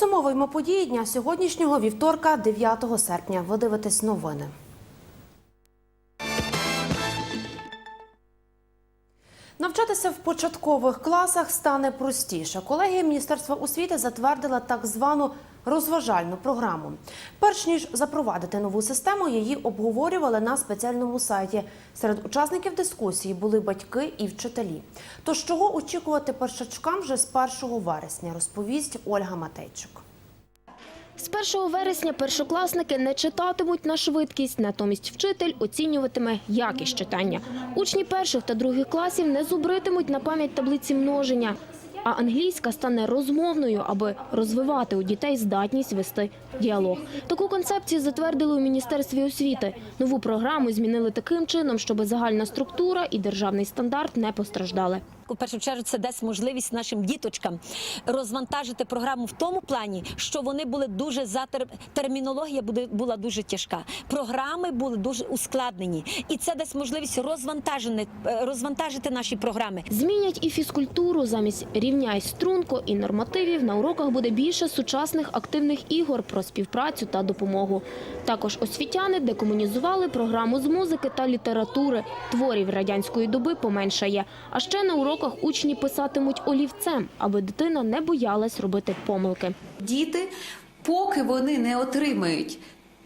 Підсумовуємо події дня сьогоднішнього вівторка, 9 серпня. Ви дивитесь новини. Навчатися в початкових класах стане простіше. Колегія Міністерства освіти затвердила так звану розважальну програму. Перш ніж запровадити нову систему, її обговорювали на спеціальному сайті. Серед учасників дискусії були батьки і вчителі. Тож чого очікувати першачкам вже з 1 вересня, розповість Ольга Матейчук. З 1 вересня першокласники не читатимуть на швидкість, натомість вчитель оцінюватиме якість читання. Учні перших та других класів не зубритимуть на пам'ять таблиці множення, а англійська стане розмовною, аби розвивати у дітей здатність вести діалог. Таку концепцію затвердили у Міністерстві освіти. Нову програму змінили таким чином, щоб загальна структура і державний стандарт не постраждали. У першу чергу це дасть можливість нашим діточкам розвантажити програму в тому плані, що вони були дуже затер... термінологія буде була дуже тяжка. Програми були дуже ускладнені, і це дасть можливість розвантажити, розвантажити наші програми. Змінять і фізкультуру замість рівня й струнко і нормативів на уроках буде більше сучасних активних ігор про співпрацю та допомогу. Також освітяни декомунізували програму з музики та літератури. Творів радянської доби поменшає. А ще на уроках учні писатимуть олівцем, аби дитина не боялась робити помилки. Діти, поки вони не отримають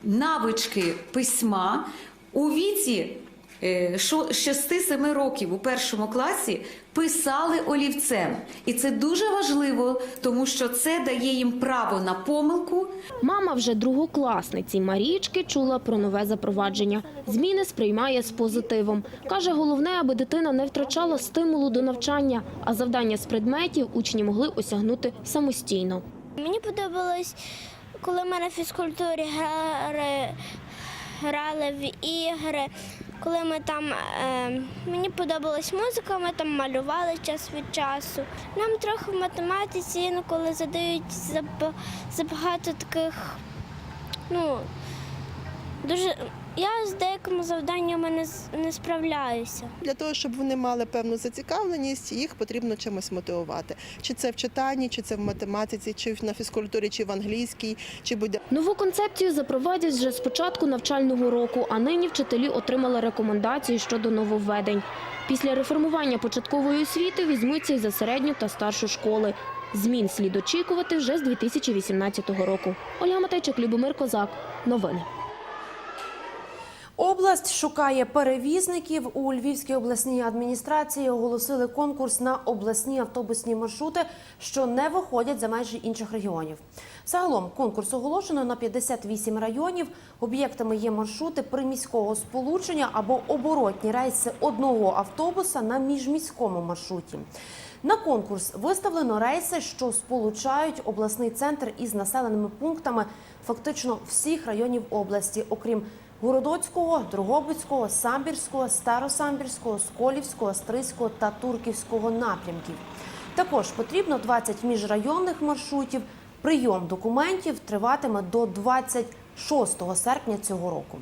навички письма у віці 6-7 років у першому класі писали олівцем. І це дуже важливо, тому що це дає їм право на помилку, Мама вже другокласниці Марічки чула про нове запровадження. Зміни сприймає з позитивом. Каже, головне, аби дитина не втрачала стимулу до навчання, а завдання з предметів учні могли осягнути самостійно. Мені подобалось, коли ми на фізкультурі грали, грали в ігри, коли ми там е, мені подобалась музика, ми там малювали час від часу. Нам трохи в математиці інколи задають заб- забагато таких, ну дуже. Я з деякими завданнями не, з- не справляюся. Для того, щоб вони мали певну зацікавленість, їх потрібно чимось мотивувати. Чи це в читанні, чи це в математиці, чи на фізкультурі, чи в англійській, чи буде Нову концепцію запровадять вже з початку навчального року, а нині вчителі отримали рекомендації щодо нововведень. Після реформування початкової освіти візьмуться й за середню та старшу школи. Змін слід очікувати вже з 2018 року. Ольга Матейчик, Любомир Козак. Новини. Область шукає перевізників. У Львівській обласній адміністрації оголосили конкурс на обласні автобусні маршрути, що не виходять за межі інших регіонів. Загалом конкурс оголошено на 58 районів. Об'єктами є маршрути приміського сполучення або оборотні рейси одного автобуса на міжміському маршруті. На конкурс виставлено рейси, що сполучають обласний центр із населеними пунктами фактично всіх районів області, окрім Городоцького, Дрогобицького, Самбірського, Старосамбірського, Сколівського, Стрийського та Турківського напрямків. Також потрібно 20 міжрайонних маршрутів. Прийом документів триватиме до 26 серпня цього року.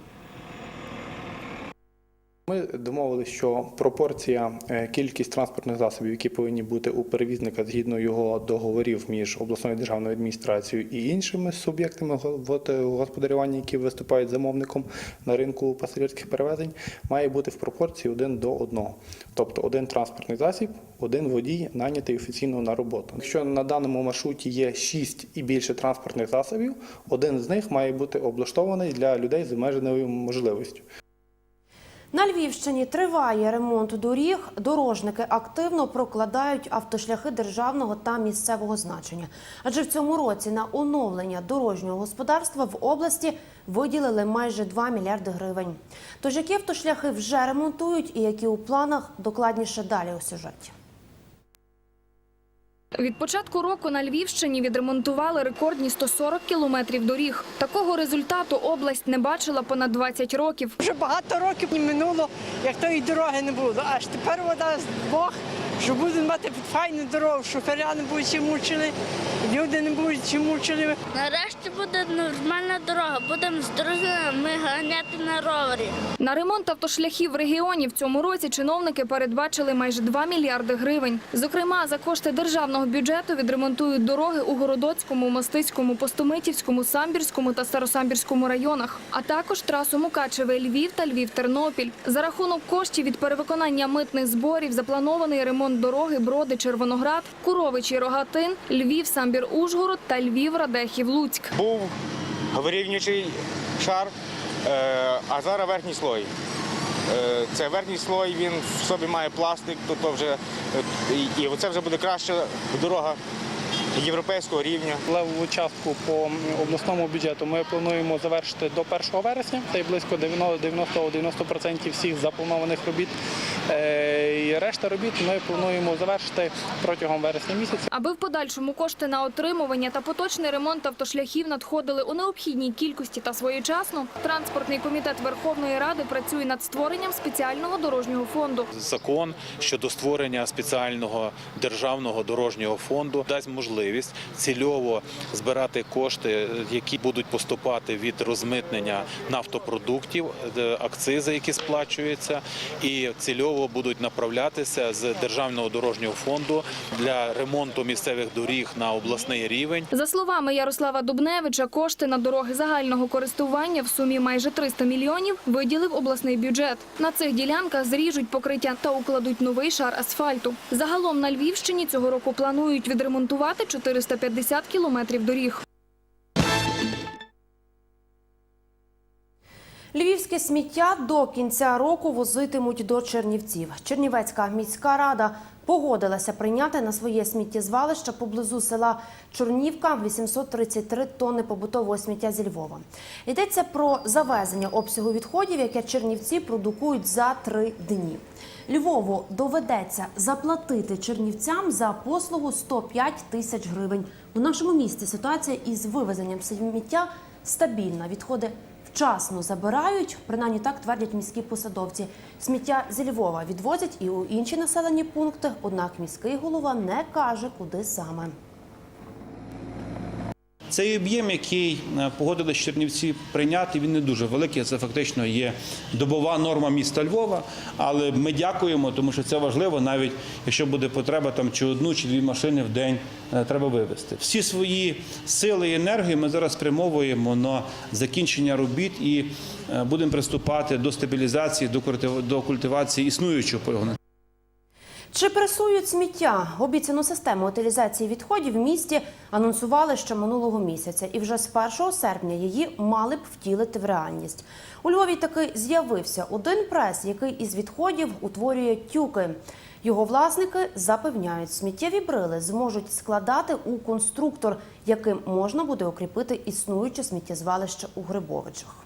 Ми домовилися, що пропорція е, кількість транспортних засобів, які повинні бути у перевізника згідно його договорів між обласною державною адміністрацією і іншими суб'єктами е, господарювання, які виступають замовником на ринку пасажирських перевезень, має бути в пропорції один до одного. Тобто один транспортний засіб, один водій нанятий офіційно на роботу. Якщо на даному маршруті є 6 і більше транспортних засобів, один з них має бути облаштований для людей з обмеженою можливістю. На Львівщині триває ремонт доріг. Дорожники активно прокладають автошляхи державного та місцевого значення. Адже в цьому році на оновлення дорожнього господарства в області виділили майже 2 мільярди гривень. Тож які автошляхи вже ремонтують і які у планах докладніше далі у сюжеті. Від початку року на Львівщині відремонтували рекордні 140 кілометрів доріг. Такого результату область не бачила понад 20 років. Вже багато років минуло, як тої дороги не було. Аж тепер вода з двох що будемо мати файну дорогу, шофера не будуть ще мучили, люди не будуть ще мучили. Нарешті буде нормальна дорога. Будемо з друзями ганяти на ровері. На ремонт автошляхів в регіоні в цьому році чиновники передбачили майже 2 мільярди гривень. Зокрема, за кошти державного бюджету відремонтують дороги у Городоцькому, Мостицькому, Постомитівському, Самбірському та Старосамбірському районах, а також трасу Мукачеве Львів та Львів-Тернопіль. За рахунок коштів від перевиконання митних зборів запланований ремонт дороги Броди Червоноград, Куровичі Рогатин, Львів Самбір Ужгород та Львів Радехів Луцьк. був вирівнюючий шар, е, а зараз верхній слой. Е, Це верхній слой, він в собі має пластик, то, то вже, е, і- це вже буде краща дорога європейського рівня. Левову частку по обласному бюджету ми плануємо завершити до 1 вересня. Це близько 90-90% всіх запланованих робіт. Е, І решта робіт ми плануємо завершити протягом вересня місяця. Аби в подальшому кошти на отримування та поточний ремонт автошляхів надходили у необхідній кількості та своєчасно, транспортний комітет Верховної Ради працює над створенням спеціального дорожнього фонду. Закон щодо створення спеціального державного дорожнього фонду дасть можливість цільово збирати кошти, які будуть поступати від розмитнення нафтопродуктів, е, акцизи, які сплачуються, і цільово будуть направлятися з державного дорожнього фонду для ремонту місцевих доріг на обласний рівень. За словами Ярослава Дубневича, кошти на дороги загального користування в сумі майже 300 мільйонів виділив обласний бюджет. На цих ділянках зріжуть покриття та укладуть новий шар асфальту. Загалом на Львівщині цього року планують відремонтувати 450 кілометрів доріг. Львівське сміття до кінця року возитимуть до Чернівців. Чернівецька міська рада погодилася прийняти на своє сміттєзвалище поблизу села Чорнівка 833 тонни побутового сміття зі Львова. Йдеться про завезення обсягу відходів, яке Чернівці продукують за три дні. Львову доведеться заплатити чернівцям за послугу 105 тисяч гривень. У нашому місті ситуація із вивезенням сміття стабільна. Відходи вчасно забирають, принаймні так твердять міські посадовці. Сміття зі Львова відвозять і у інші населені пункти. Однак міський голова не каже, куди саме. Цей об'єм, який е, погодили Чернівці прийняти, він не дуже великий. Це фактично є добова норма міста Львова. Але ми дякуємо, тому що це важливо, навіть якщо буде потреба там чи одну, чи дві машини в день е, треба вивезти. Всі свої сили і енергії ми зараз спрямовуємо на закінчення робіт і е, будемо приступати до стабілізації, до культив- до культивації існуючого полігону. Чи пресують сміття? Обіцяну систему утилізації відходів в місті анонсували ще минулого місяця, і вже з 1 серпня її мали б втілити в реальність. У Львові таки з'явився один прес, який із відходів утворює тюки. Його власники запевняють, сміттєві брили зможуть складати у конструктор, яким можна буде укріпити існуюче сміттєзвалище у Грибовичах.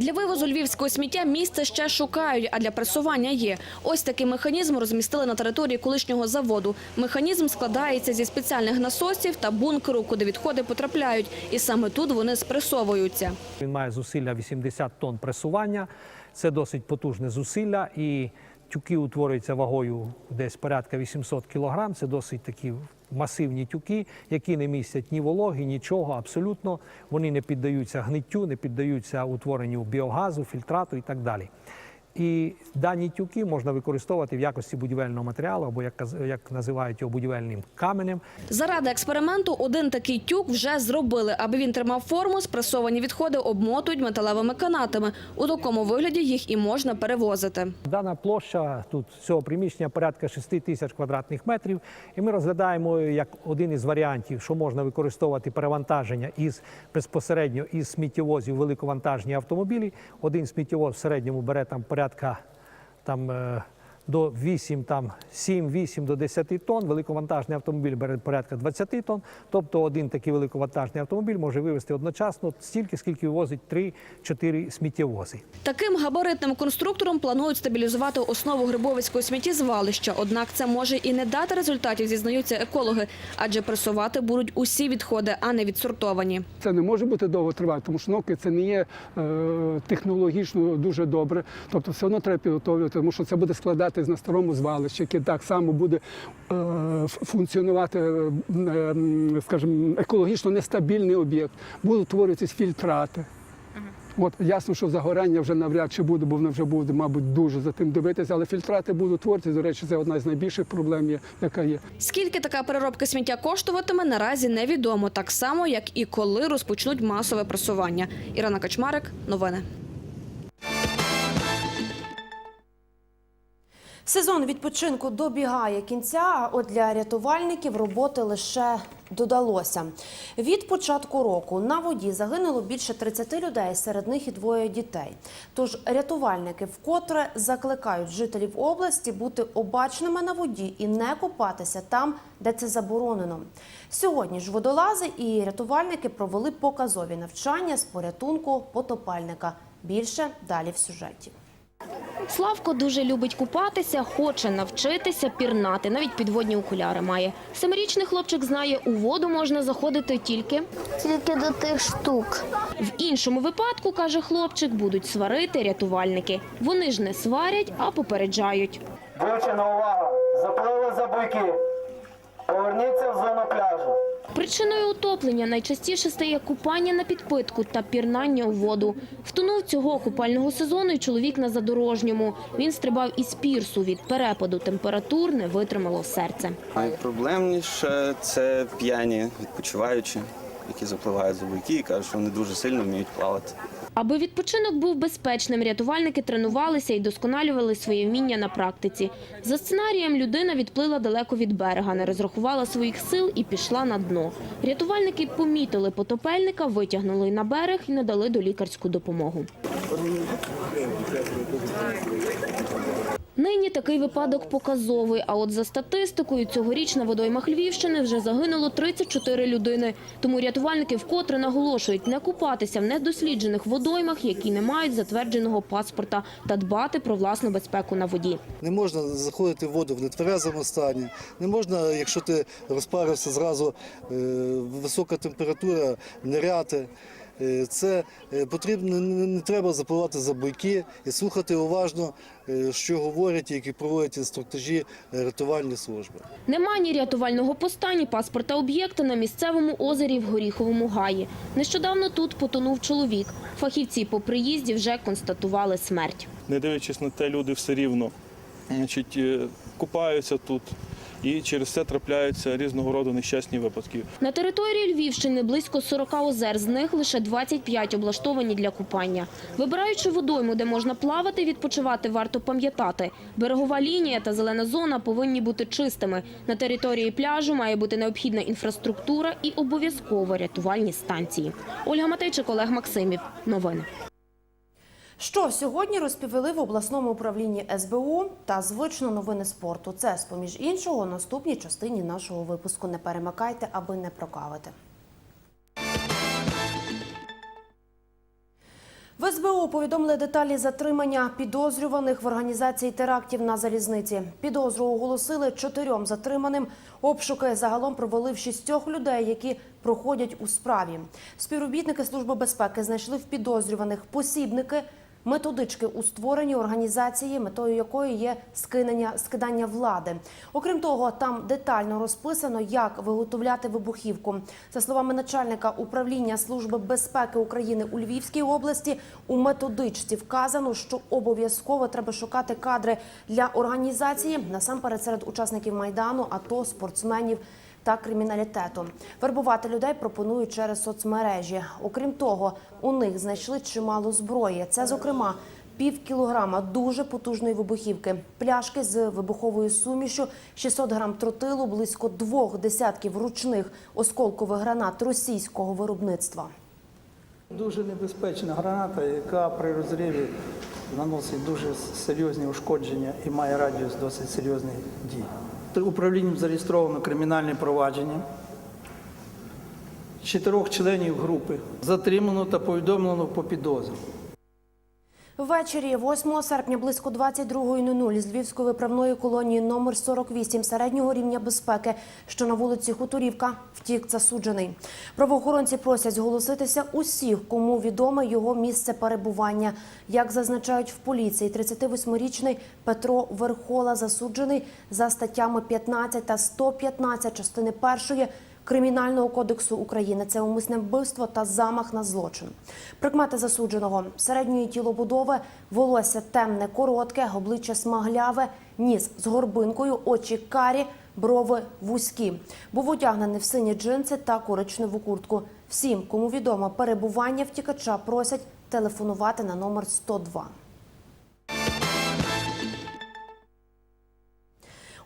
Для вивозу львівського сміття місце ще шукають, а для пресування є. Ось такий механізм розмістили на території колишнього заводу. Механізм складається зі спеціальних насосів та бункеру, куди відходи потрапляють. І саме тут вони спресовуються. Він має зусилля 80 тонн пресування. Це досить потужне зусилля. І тюки утворюються вагою десь порядка 800 кг. Це досить такі масивні тюки, які не містять ні вологи, нічого абсолютно. Вони не піддаються гниттю, не піддаються утворенню біогазу, фільтрату і так далі. І дані тюки можна використовувати в якості будівельного матеріалу, або як, як називають його будівельним каменем. Заради експерименту один такий тюк вже зробили. Аби він тримав форму, спресовані відходи обмотують металевими канатами. У такому вигляді їх і можна перевозити. Дана площа тут цього приміщення порядка 6 тисяч квадратних метрів. І ми розглядаємо як один із варіантів, що можна використовувати перевантаження із безпосередньо із сміттєвозів великовантажні автомобілі. Один сміттєвоз в середньому бере там порядка там. До 8, там 7-8 до 10 тонн, великовантажний автомобіль бере порядка 20 тонн. Тобто один такий великовантажний автомобіль може вивезти одночасно стільки, скільки вивозить 3-4 сміттєвози. Таким габаритним конструктором планують стабілізувати основу Грибовицького сміттєзвалища. Однак це може і не дати результатів, зізнаються екологи, адже пресувати будуть усі відходи, а не відсортовані. Це не може бути довго тривати, тому що науки це не є е, технологічно дуже добре. Тобто все одно треба підготовлювати, тому що це буде складати залишатись на старому звалищі, яке так само буде е, функціонувати, е, скажімо, екологічно нестабільний об'єкт. Будуть утворюватись фільтрати. От ясно, що загорання вже навряд чи буде, бо воно вже буде, мабуть, дуже за тим дивитися, але фільтрати будуть творитися. До речі, це одна з найбільших проблем, яка є. Скільки така переробка сміття коштуватиме, наразі невідомо, так само, як і коли розпочнуть масове просування. Ірина Качмарик, новини. Сезон відпочинку добігає кінця, а от для рятувальників роботи лише додалося. Від початку року на воді загинуло більше 30 людей, серед них і двоє дітей. Тож рятувальники вкотре закликають жителів області бути обачними на воді і не купатися там, де це заборонено. Сьогодні ж водолази і рятувальники провели показові навчання з порятунку потопальника. Більше далі в сюжеті. Славко дуже любить купатися, хоче навчитися пірнати, навіть підводні окуляри має. Семирічний хлопчик знає, у воду можна заходити тільки Тільки до тих штук. в іншому випадку, каже хлопчик, будуть сварити рятувальники. Вони ж не сварять, а попереджають. Вивчена увага! Заплили за буйки. Поверніться в зону пляжу. Причиною утоплення найчастіше стає купання на підпитку та пірнання у воду. Втонув цього купального сезону й чоловік на задорожньому. Він стрибав із пірсу від перепаду температур, не витримало серце. Найпроблемніше це п'яні відпочиваючі, які запливають за буйки і кажуть, що вони дуже сильно вміють плавати. Аби відпочинок був безпечним, рятувальники тренувалися і досконалювали свої вміння на практиці. За сценарієм людина відплила далеко від берега, не розрахувала своїх сил і пішла на дно. Рятувальники помітили потопельника, витягнули на берег і надали долікарську допомогу. Нині такий випадок показовий. А от за статистикою, цьогоріч на водоймах Львівщини вже загинуло 34 людини. Тому рятувальники вкотре наголошують не купатися в недосліджених водоймах, які не мають затвердженого паспорта, та дбати про власну безпеку на воді. Не можна заходити в воду в нетверезому стані. Не можна, якщо ти розпарився зразу е, висока температура, ниряти. Е, Це е, потрібно не треба запливати за бойки і слухати уважно, е, що говорять і які проводять інструктажі рятувальні служби. Нема ні рятувального поста, ні паспорта об'єкта на місцевому озері в Горіховому гаї. Нещодавно тут потонув чоловік. Фахівці по приїзді вже констатували смерть. не дивлячись на те, люди все рівно значить, купаються тут. І через це трапляються різного роду нещасні випадки. На території Львівщини близько 40 озер, з них лише 25 облаштовані для купання. Вибираючи водойму, де можна плавати, відпочивати, варто пам'ятати. Берегова лінія та зелена зона повинні бути чистими. На території пляжу має бути необхідна інфраструктура і обов'язково рятувальні станції. Ольга Матейчик, Олег Максимів. Новини. Що сьогодні розповіли в обласному управлінні СБУ та звично новини спорту. Це з поміж іншого наступній частині нашого випуску. Не перемикайте, аби не прокавити. В СБУ повідомили деталі затримання підозрюваних в організації терактів на залізниці. Підозру оголосили чотирьом затриманим. Обшуки загалом провели в шістьох людей, які проходять у справі. Співробітники Служби безпеки знайшли в підозрюваних посібники, методички у створенні організації, метою якої є скинення скидання влади. Окрім того, там детально розписано, як виготовляти вибухівку. За словами начальника управління Служби безпеки України у Львівській області, у методичці вказано, що обов'язково треба шукати кадри для організації насамперед серед учасників майдану, АТО, спортсменів та криміналітету. Вербувати людей пропонують через соцмережі. Окрім того, у них знайшли чимало зброї. Це, зокрема, пів кілограма дуже потужної вибухівки, пляшки з вибуховою сумішю, 600 грам тротилу, близько двох десятків ручних осколкових гранат російського виробництва. Дуже небезпечна граната, яка при розриві наносить дуже серйозні ушкодження і має радіус досить серйозних дій. Управлінням зареєстровано кримінальне провадження. Чотирьох членів групи затримано та повідомлено по підозру. Ввечері 8 серпня близько 22.00 з Львівської виправної колонії номер 48 середнього рівня безпеки, що на вулиці Хуторівка, втік засуджений. Правоохоронці просять зголоситися усіх, кому відоме його місце перебування. Як зазначають в поліції, 38-річний Петро Верхола засуджений за статтями 15 та 115 частини першої Кримінального кодексу України це умисне вбивство та замах на злочин. Прикмети засудженого середньої тілобудови, волосся темне, коротке, обличчя смагляве, ніс з горбинкою, очі карі, брови вузькі. Був одягнений в сині джинси та коричневу куртку. Всім, кому відомо перебування втікача, просять телефонувати на номер 102.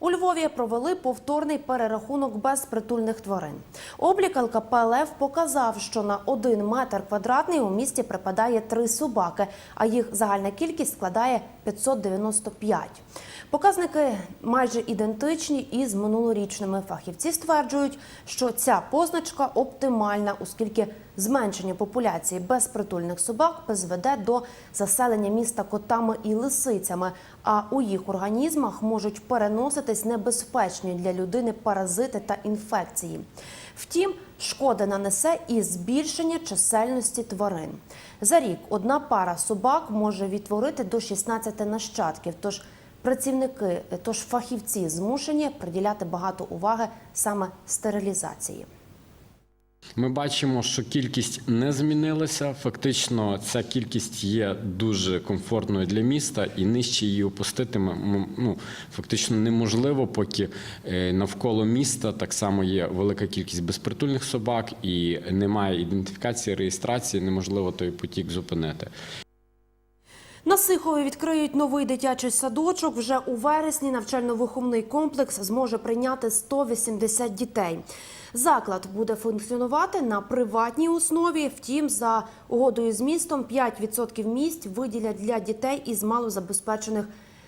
У Львові провели повторний перерахунок безпритульних тварин. Облік ЛКП «Лев» показав, що на один метр квадратний у місті припадає три собаки, а їх загальна кількість складає 595. Показники майже ідентичні із минулорічними. Фахівці стверджують, що ця позначка оптимальна, оскільки зменшення популяції безпритульних собак призведе до заселення міста котами і лисицями, а у їх організмах можуть переноситись небезпечні для людини паразити та інфекції. Втім, шкода нанесе і збільшення чисельності тварин. За рік одна пара собак може відтворити до 16 нащадків. Тож працівники, тож фахівці змушені приділяти багато уваги саме стерилізації. Ми бачимо, що кількість не змінилася. Фактично, ця кількість є дуже комфортною для міста, і нижче її опустити ну, фактично неможливо, поки е, навколо міста так само є велика кількість безпритульних собак і немає ідентифікації, реєстрації, неможливо той потік зупинити. На Сихові відкриють новий дитячий садочок. Вже у вересні навчально-виховний комплекс зможе прийняти 180 дітей. Заклад буде функціонувати на приватній основі. Втім, за угодою з містом 5% місць виділять для дітей із малозабезпечених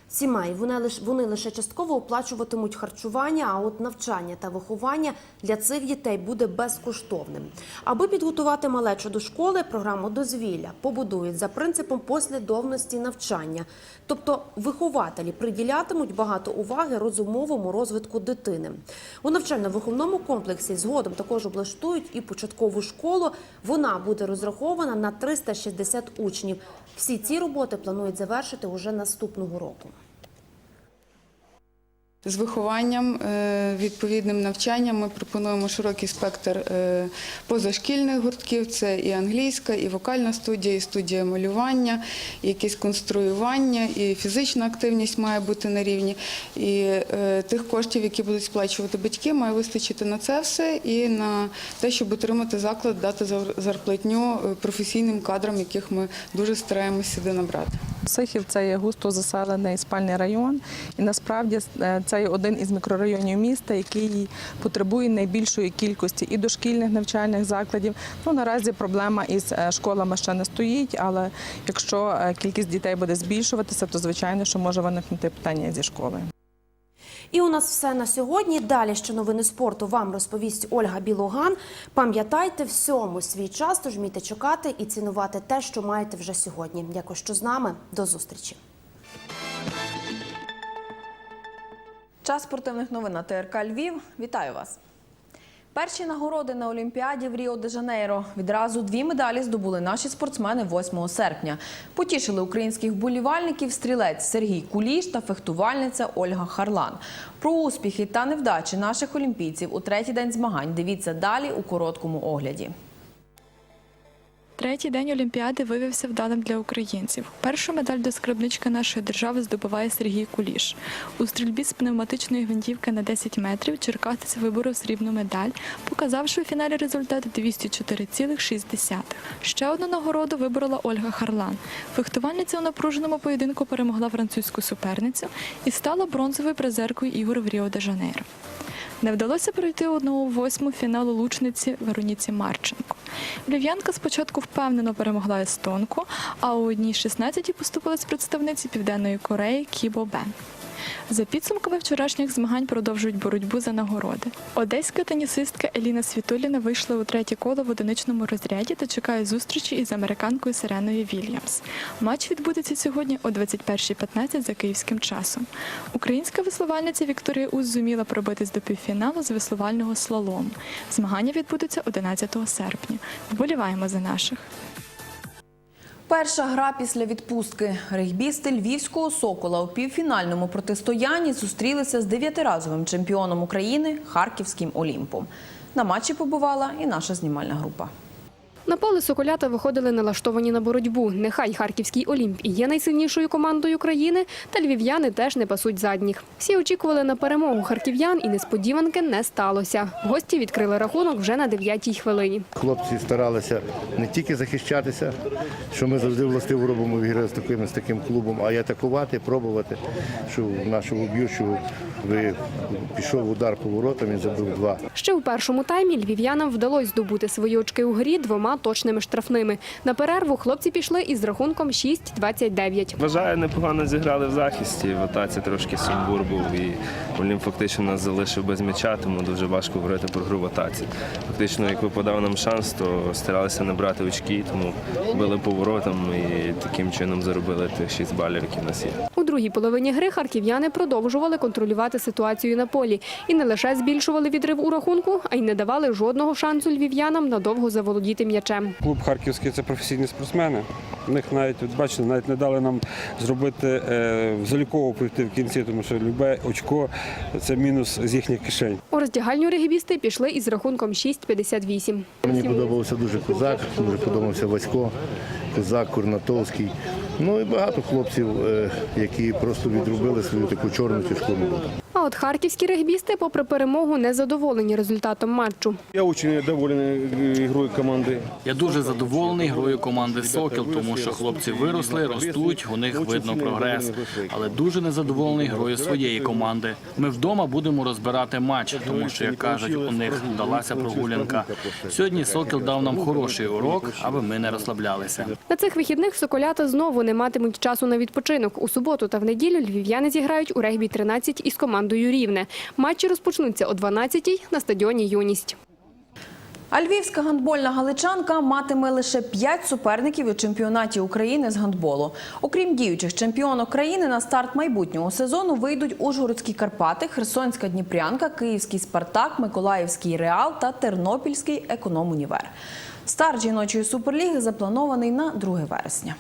сімей. Вони лише вони лише частково оплачуватимуть харчування, а от навчання та виховання для цих дітей буде безкоштовним. Аби підготувати малечу до школи, програму дозвілля побудують за принципом послідовності навчання. Тобто вихователі приділятимуть багато уваги розумовому розвитку дитини. У навчально-виховному комплексі згодом також облаштують і початкову школу. Вона буде розрахована на 360 учнів. Всі ці роботи планують завершити уже наступного року. З вихованням, е, відповідним навчанням ми пропонуємо широкий спектр е, позашкільних гуртків. Це і англійська, і вокальна студія, і студія малювання, і якесь конструювання, і фізична активність має бути на рівні. І е, тих коштів, які будуть сплачувати батьки, має вистачити на це все і на те, щоб отримати заклад, дати зарплатню професійним кадрам, яких ми дуже стараємося сюди набрати. Сихів це є густо заселений спальний район, і насправді е, це один із мікрорайонів міста, який потребує найбільшої кількості і дошкільних навчальних закладів. Ну наразі проблема із е, школами ще не стоїть, але якщо е, кількість дітей буде збільшуватися, то звичайно, що може виникнути питання зі школою. І у нас все на сьогодні. Далі ще новини спорту вам розповість Ольга Білоган. Пам'ятайте всьому свій час, тож вмійте чекати і цінувати те, що маєте вже сьогодні. Дякую, що з нами. До зустрічі. Час спортивних новин на ТРК Львів. Вітаю вас. Перші нагороди на Олімпіаді в Ріо-де-Жанейро. Відразу дві медалі здобули наші спортсмени 8 серпня. Потішили українських вболівальників стрілець Сергій Куліш та фехтувальниця Ольга Харлан. Про успіхи та невдачі наших олімпійців у третій день змагань дивіться далі у короткому огляді. Третій день Олімпіади виявився вдалим для українців. Першу медаль до скарбничка нашої держави здобуває Сергій Куліш. У стрільбі з пневматичної гвинтівки на 10 метрів черкасець виборов срібну медаль, показавши у фіналі результат 204,6. Ще одну нагороду виборола Ольга Харлан. Фехтувальниця у напруженому поєдинку перемогла французьку суперницю і стала бронзовою призеркою ігор в Ріо-де-Жанейро. Не вдалося пройти одного восьму фіналу лучниці Вероніці Марченко. Львів'янка спочатку впевнено перемогла естонку, а у одній 16 поступилась представниці Південної Кореї Кібо Бен. За підсумками вчорашніх змагань продовжують боротьбу за нагороди. Одеська тенісистка Еліна Світуліна вийшла у третє коло в одиничному розряді та чекає зустрічі із американкою Сиреною Вільямс. Матч відбудеться сьогодні о 21.15 за київським часом. Українська веслувальниця Вікторія Уз зуміла пробитись до півфіналу з веслувального слалому. Змагання відбудуться 11 серпня. Вболіваємо за наших. Перша гра після відпустки. Регбісти львівського сокола у півфінальному протистоянні зустрілися з дев'ятиразовим чемпіоном України Харківським Олімпом. На матчі побувала і наша знімальна група. На поле соколята виходили налаштовані на боротьбу. Нехай харківський Олімп і є найсильнішою командою країни, та львів'яни теж не пасуть задніх. Всі очікували на перемогу харків'ян, і несподіванки не сталося. Гості відкрили рахунок вже на дев'ятій хвилині. Хлопці старалися не тільки захищатися, що ми завжди властиво робимо в ігри з таким, з таким клубом, а й атакувати, пробувати, що в нашого б'ючого ви пішов удар по воротам і забив два. Ще у першому таймі львів'янам вдалося здобути свої очки у грі двома точними штрафними. На перерву хлопці пішли із рахунком 6-29. Вважаю, непогано зіграли в захисті. В атаці трошки сумбур був і Олім фактично нас залишив без м'яча, тому дуже важко говорити про гру в атаці. Фактично, як випадав нам шанс, то старалися набрати очки, тому били поворотом і таким чином заробили тих 6 балів, які в нас є. У другій половині гри харків'яни продовжували контролювати ситуацію на полі і не лише збільшували відрив у рахунку, а й не давали жодного шансу львів'янам надовго заволодіти м'ячем. Клуб харківський це професійні спортсмени. У них навіть от бачите, навіть не дали нам зробити е, заліково прийти в кінці, тому що любе очко це мінус з їхніх кишень. У роздягальню регібісти пішли із рахунком 6-58. Мені подобався дуже козак, дуже подобався Васько, козак, Курнатовський. Ну і багато хлопців, е, які просто відробили свою таку чорну тяжку роботу. А от харківські регбісти, попри перемогу, не задоволені результатом матчу. Я дуже доволен грою команди. Я дуже задоволений грою команди Сокіл, тому що хлопці виросли, ростуть, у них видно прогрес. Але дуже незадоволений грою своєї команди. Ми вдома будемо розбирати матч, тому що, як кажуть, у них вдалася прогулянка. Сьогодні Сокіл дав нам хороший урок, аби ми не розслаблялися. На цих вихідних соколята знову не матимуть часу на відпочинок. У суботу та в неділю львів'яни зіграють у регбі 13 із командою Рівне. Матчі розпочнуться о 12-й на стадіоні Юність. А львівська гандбольна галичанка матиме лише п'ять суперників у чемпіонаті України з гандболу. Окрім діючих чемпіонок країни, на старт майбутнього сезону вийдуть Ужгородські Карпати, Херсонська Дніпрянка, Київський Спартак, Миколаївський Реал та Тернопільський економунівер. Старт жіночої суперліги запланований на 2 вересня.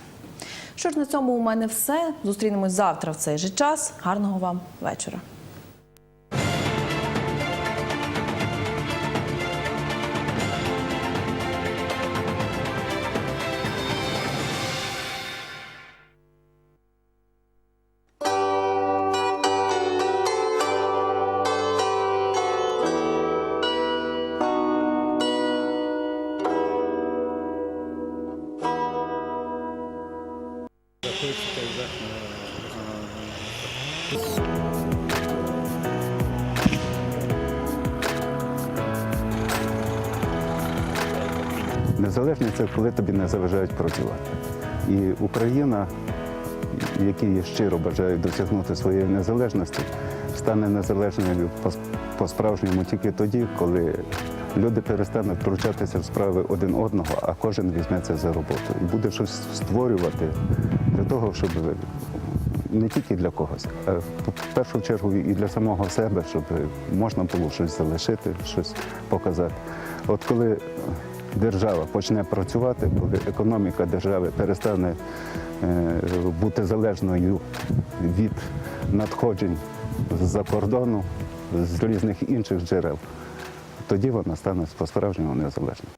Що ж на цьому у мене все. Зустрінемось завтра в цей же час. Гарного вам вечора. Незалежність це коли тобі не заважають працювати. І Україна, які щиро бажають досягнути своєї незалежності, стане незалежною по- по-справжньому тільки тоді, коли люди перестануть втручатися в справи один одного, а кожен візьметься за роботу і буде щось створювати для того, щоб не тільки для когось, а в першу чергу і для самого себе, щоб можна було щось залишити, щось показати. От коли держава почне працювати, коли економіка держави перестане е, бути залежною від надходжень з-за кордону, з різних інших джерел, тоді вона стане по-справжньому незалежною.